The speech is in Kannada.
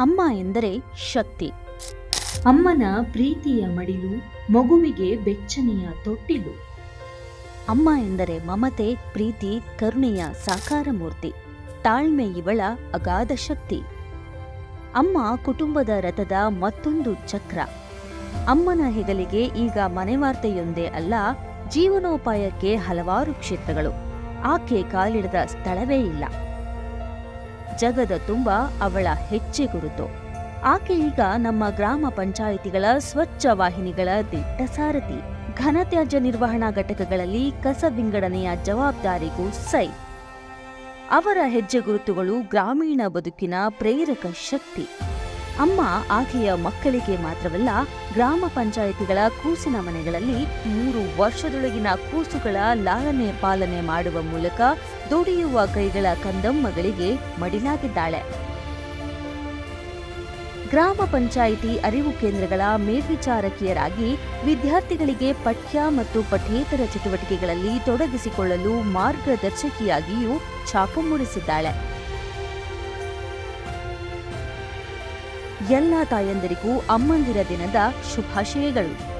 ಅಮ್ಮ ಎಂದರೆ ಶಕ್ತಿ. ಅಮ್ಮನ ಪ್ರೀತಿಯ ಮಡಿಲು ಮಗುವಿಗೆ ಬೆಚ್ಚನೆಯ ತೊಟ್ಟಿಲು. ಅಮ್ಮ ಎಂದರೆ ಮಮತೆ ಪ್ರೀತಿ ಕರುಣೆಯ ಸಾಕಾರ ಮೂರ್ತಿ ತಾಳ್ಮೆ ಇವಳ ಅಗಾಧ ಶಕ್ತಿ. ಅಮ್ಮ ಕುಟುಂಬದ ರಥದ ಮತ್ತೊಂದು ಚಕ್ರ. ಅಮ್ಮನ ಹೆಗಲಿಗೆ ಈಗ ಮನೆವಾರ್ತೆಯೊಂದೇ ಅಲ್ಲ ಜೀವನೋಪಾಯಕ್ಕೆ ಹಲವಾರು ಕ್ಷೇತ್ರಗಳು. ಆಕೆ ಕಾಲಿಡದ ಸ್ಥಳವೇ ಇಲ್ಲ. ಜಗದ ತುಂಬ ಅವಳ ಹೆಜ್ಜೆ ಗುರುತು. ಆಕೆ ಈಗ ನಮ್ಮ ಗ್ರಾಮ ಪಂಚಾಯಿತಿಗಳ ಸ್ವಚ್ಛ ವಾಹಿನಿಗಳ ದಿಟ್ಟ ಸಾರಥಿ ಘನತ್ಯಾಜ್ಯ ನಿರ್ವಹಣಾ ಘಟಕಗಳಲ್ಲಿ ಕಸ ವಿಂಗಡಣೆಯ ಜವಾಬ್ದಾರಿಗೂ ಸೈ. ಅವರ ಹೆಜ್ಜೆ ಗುರುತುಗಳು ಗ್ರಾಮೀಣ ಬದುಕಿನ ಪ್ರೇರಕ ಶಕ್ತಿ. ಅಮ್ಮ ಆಕೆಯ ಮಕ್ಕಳಿಗೆ ಮಾತ್ರವಲ್ಲ, ಗ್ರಾಮ ಪಂಚಾಯಿತಿಗಳ ಕೂಸಿನ ಮನೆಗಳಲ್ಲಿ ಮೂರು ವರ್ಷದೊಳಗಿನ ಕೂಸುಗಳ ಲಾಲನೆ ಪಾಲನೆ ಮಾಡುವ ಮೂಲಕ ದುಡಿಯುವ ಕೈಗಳ ಕಂದಮ್ಮಗಳಿಗೆ ಮಡಿಲಾಗಿದ್ದಾಳೆ. ಗ್ರಾಮ ಪಂಚಾಯಿತಿ ಅರಿವು ಕೇಂದ್ರಗಳ ಮೇಲ್ವಿಚಾರಕಿಯರಾಗಿ ವಿದ್ಯಾರ್ಥಿಗಳಿಗೆ ಪಠ್ಯ ಮತ್ತು ಪಠ್ಯೇತರ ಚಟುವಟಿಕೆಗಳಲ್ಲಿ ತೊಡಗಿಸಿಕೊಳ್ಳಲು ಮಾರ್ಗದರ್ಶಕಿಯಾಗಿಯೂ ಛಾಪು ಮೂಡಿಸಿದ್ದಾಳೆ. ಎಲ್ಲ ತಾಯಂದಿರಿಗೂ ಅಮ್ಮಂದಿರ ದಿನದ ಶುಭಾಶಯಗಳು.